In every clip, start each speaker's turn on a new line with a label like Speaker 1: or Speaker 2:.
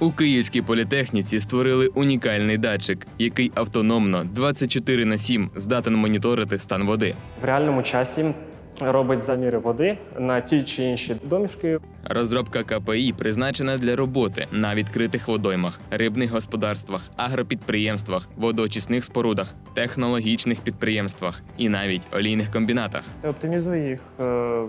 Speaker 1: У Київській політехніці створили унікальний датчик, який автономно 24 на 7 здатен моніторити стан води.
Speaker 2: В реальному часі робить заміри води на ті чи інші домішки.
Speaker 1: Розробка КПІ призначена для роботи на відкритих водоймах, рибних господарствах, агропідприємствах, водоочисних спорудах, технологічних підприємствах і навіть олійних комбінатах.
Speaker 2: Це оптимізує їх е,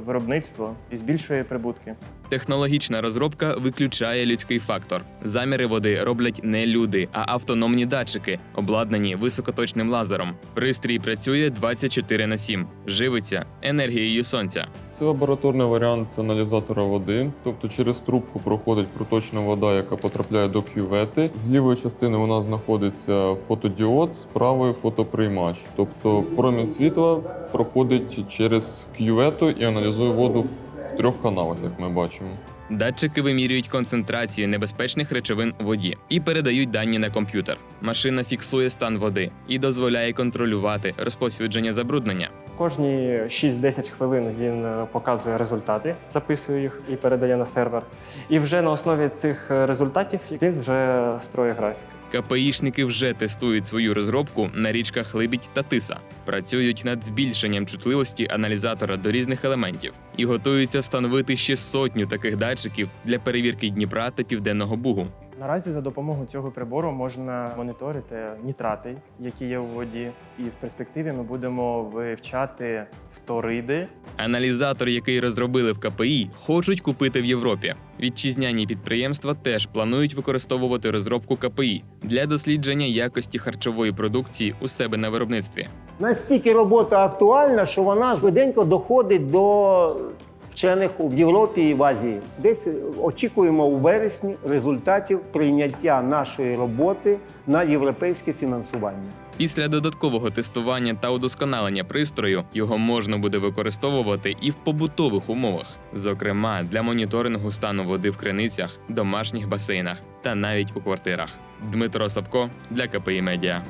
Speaker 2: виробництво і збільшує прибутки.
Speaker 1: Технологічна розробка виключає людський фактор. Заміри води роблять не люди, а автономні датчики, обладнані високоточним лазером. Пристрій працює 24 на 7, живиться енергією сонця.
Speaker 3: Це лабораторний варіант аналізатора води, тобто через трубку проходить проточна вода, яка потрапляє до кювети. З лівої частини у нас знаходиться фотодіод, з правої фотоприймач. Тобто промінь світла проходить через кювету і аналізує воду трьох каналах, як ми бачимо.
Speaker 1: Датчики вимірюють концентрацію небезпечних речовин у воді і передають дані на комп'ютер. Машина фіксує стан води і дозволяє контролювати розповсюдження забруднення.
Speaker 2: Кожні 6-10 хвилин він е, показує результати, записує їх і передає на сервер. І вже на основі цих е, результатів він вже строє графік.
Speaker 1: КПІшники вже тестують свою розробку на річках Либідь та Тиса, працюють над збільшенням чутливості аналізатора до різних елементів і готуються встановити ще сотню таких датчиків для перевірки Дніпра та Південного Бугу.
Speaker 2: Наразі за допомогою цього прибору можна моніторити нітрати, які є у воді, і в перспективі ми будемо вивчати фториди.
Speaker 1: Аналізатор, який розробили в КПІ, хочуть купити в Європі. Вітчизняні підприємства теж планують використовувати розробку КПІ для дослідження якості харчової продукції у себе на виробництві.
Speaker 4: Настільки робота актуальна, що вона швиденько доходить до вчених в Європі і в Азії. Десь очікуємо у вересні результатів прийняття нашої роботи на європейське фінансування.
Speaker 1: Після додаткового тестування та удосконалення пристрою його можна буде використовувати і в побутових умовах, зокрема для моніторингу стану води в криницях, домашніх басейнах та навіть у квартирах. Дмитро Сапко для КПІ Медіа.